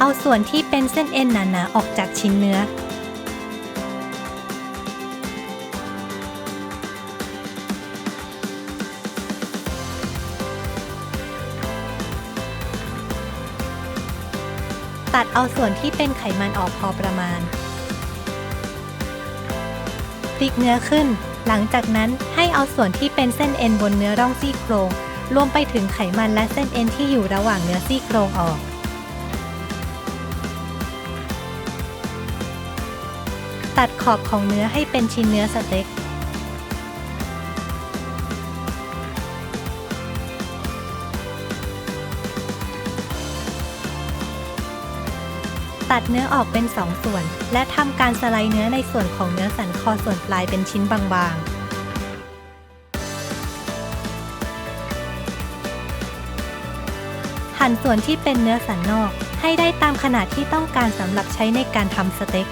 เอาส่วนที่เป็นเส้นเอ็นหนาๆออกจากชิ้นเนื้อ ตัดเอาส่วนที่เป็นไขมันออกพอประมาณพลิกเนื้อขึ้น หลังจากนั้นให้เอาส่วนที่เป็นเส้นเอ็นบนเนื้อร่องซี่โครง รวมไปถึงไขมันและเส้นเอ็นที่อยู่ระหว่างเนื้อซี่โครงออก ตัดขอบของเนื้อให้เป็นชิ้นเนื้อสเต็ก ตัดเนื้อออกเป็นสองส่วน และทำการสไลด์เนื้อในส่วนของเนื้อสันคอส่วนปลายเป็นชิ้นบางๆหั่นส่วนที่เป็นเนื้อสันนอกให้ได้ตามขนาดที่ต้องการสำหรับใช้ในการทำสเต็ก